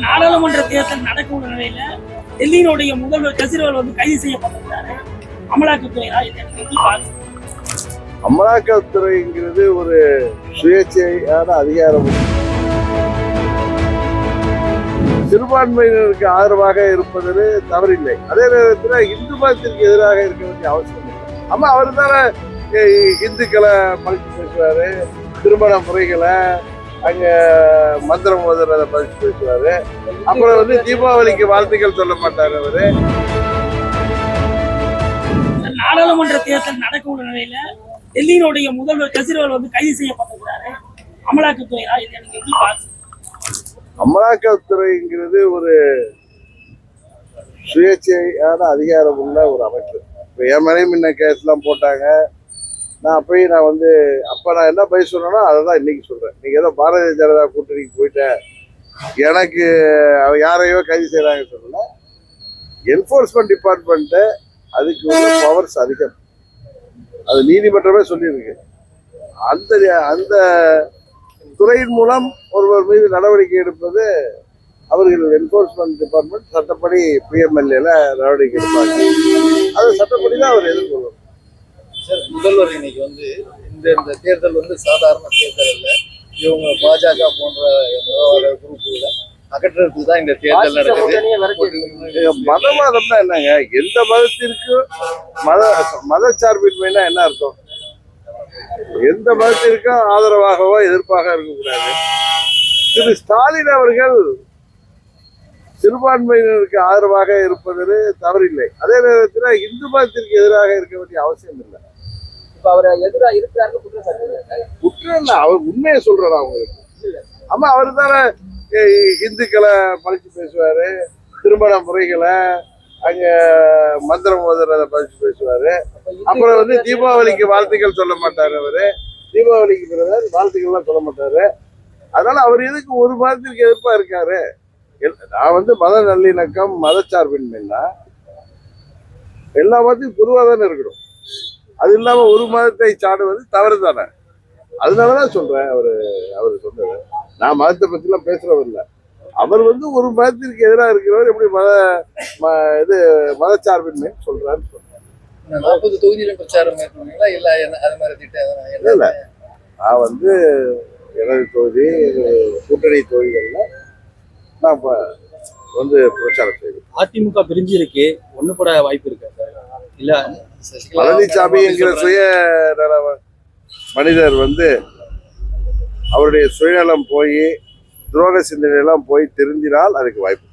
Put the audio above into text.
நாடாளுமன்ற தேர்தல் நடக்கும் நிலையில டெல்லியினுடைய முதல்வர் கெஜ்ரிவால் வந்து கைது செய்யப்பட்டிருக்காரு. அமலாக்கத்துறையா அமலாக்கத்துறைங்கிறது ஒரு சுயேட்சையான அதிகாரம். சிறுபான்மையினருக்கு ஆதரவாக இருப்பதில் தவறில்லை. அதே நேரத்தில் இந்து மதத்திற்கு எதிராக இருக்க வேண்டிய அவசியம் இல்லை. ஆமாம் அவர் தானே இந்துக்களை மதித்து பேசுகிறாரு திருமண முறைகளை அங்க மந்திரம் ஓதுறதை மதித்து பேசுவாரு. அப்புறம் வந்து தீபாவளிக்கு வாழ்த்துக்கள் சொல்ல மாட்டார் அவரு. நாடாளுமன்ற தேர்தல் நடக்கும் நிலையில டெல்லியினுடைய முதல்வர் கெஜ்ரிவால் வந்து கைது செய்யப்பட்டிருக்காரு அமலாக்கத்துறையா இதை நீங்க எப்படி பாக்குறீங்க? அமலாக்கத்துறைங்கிறது ஒரு சுயேட்சையான அதிகாரம் உள்ள ஒரு அமைப்பு. இப்போ என் மனைவி முன்ன கேஸ்லாம் போட்டாங்க. நான் போய் நான் வந்து அப்போ நான் என்ன பதில் சொன்னேனோ அதை தான் இன்றைக்கி சொல்கிறேன் நீங்கள் ஏதோ பாரதிய ஜனதா கூட்டணிக்கு போயிட்டேன் எனக்கு அவ யாரையோ கைது செய்கிறாங்க சொல்லல. என்ஃபோர்ஸ்மெண்ட் டிபார்ட்மெண்ட்டு அதுக்கு உள்ள பவர்ஸ் அதிகம். அது நீதிமன்றமே சொல்லியிருக்கு. அந்த அந்த துறையின் மூலம் ஒருவர் மீது நடவடிக்கை எடுப்பது அவர்கள் என்ஃபோர்ஸ்மெண்ட் டிபார்ட்மெண்ட் சட்டப்படி பிஎம்எல்ஏல நடவடிக்கை எடுப்பாங்க. அது சட்டப்படி தான் அவர் எதிர்கொள்ளும் சார் முதல்வர் இன்னைக்கு வந்து இந்த இந்த தேர்தல் வந்து சாதாரண தேர்தல் அல்ல. இவங்க பாஜக போன்ற குரூப்புகளை அகற்றுறதுக்கு தான் இந்த தேர்தல் நடக்குது. மதவாதம்னா என்னங்க? எந்த மதத்திற்கு மத மதச்சார்பின்மைனா என்ன அர்த்தம்? எந்த மதத்திற்கும் ஆதரவாகவோ எதிர்ப்பாக இருக்கக்கூடாது. திரு ஸ்டாலின் அவர்கள் சிறுபான்மையினருக்கு ஆதரவாக இருப்பதில் தவறில்லை. அதே நேரத்தில் இந்து மதத்திற்கு எதிராக இருக்க வேண்டிய அவசியம் இல்லை. இப்ப அவர் எதிரா இருக்கிறாருன்னு குற்றம் குற்றம் இல்லை அவர் உண்மையை சொல்றாரு அவங்களுக்கு? ஆமா அவர் தானே இந்துக்களை மதிச்சு பேசுவாரு திருமண முறைகளை அங்க மந்திரம் ஓதுறதை மதிச்சு பேசுவாரு. அப்புறம் வந்து தீபாவளிக்கு வாழ்த்துக்கள் சொல்ல மாட்டாரு அவரு. தீபாவளிக்கு பிறகு வாழ்த்துக்கள்லாம் சொல்ல மாட்டாரு. அதனால அவர் எதுக்கு ஒரு மதத்திற்கு எதிர்ப்பா இருக்காரு? நான் வந்து மத நல்லிணக்கம் மதச்சார்பின்மைன்னா எல்லா மதத்தையும் பொதுவாக தானே இருக்கணும். அது இல்லாம ஒரு மதத்தை சாடுவது தவறு தானே அதனாலதான் சொல்றேன் அவரு அவர் சொன்னது. நான் மதத்தை பத்திலாம் பேசுறவர் இல்ல. அவர் வந்து ஒரு மதத்திற்கு எதிராக இருக்கிறவர் எப்படி மத ம- இது மதச்சார்பின்மை சொல்றாருன்னு சொல்றேன் இந்த நாற்பது தொகுதியிலும் பிரச்சாரம் மேற்கொண்டீங்களா? இல்ல என்ன அது மாதிரி திட்டம் எதனா இல்ல, இல்ல. நான் வந்து எனது தொகுதி கூட்டணி தொகுதிகளில் நான் இப்ப வந்து பிரச்சாரம் செய்வேன். அதிமுக பிரிஞ்சு இருக்கு ஒண்ணு போட வாய்ப்பு இருக்கா. இல்ல. பழனிசாமி என்கிற சுய மனிதர் வந்து அவருடைய சுயநலம் போய் துரோக சிந்தனையெல்லாம் போய் திருந்தினால் அதுக்கு வாய்ப்பு.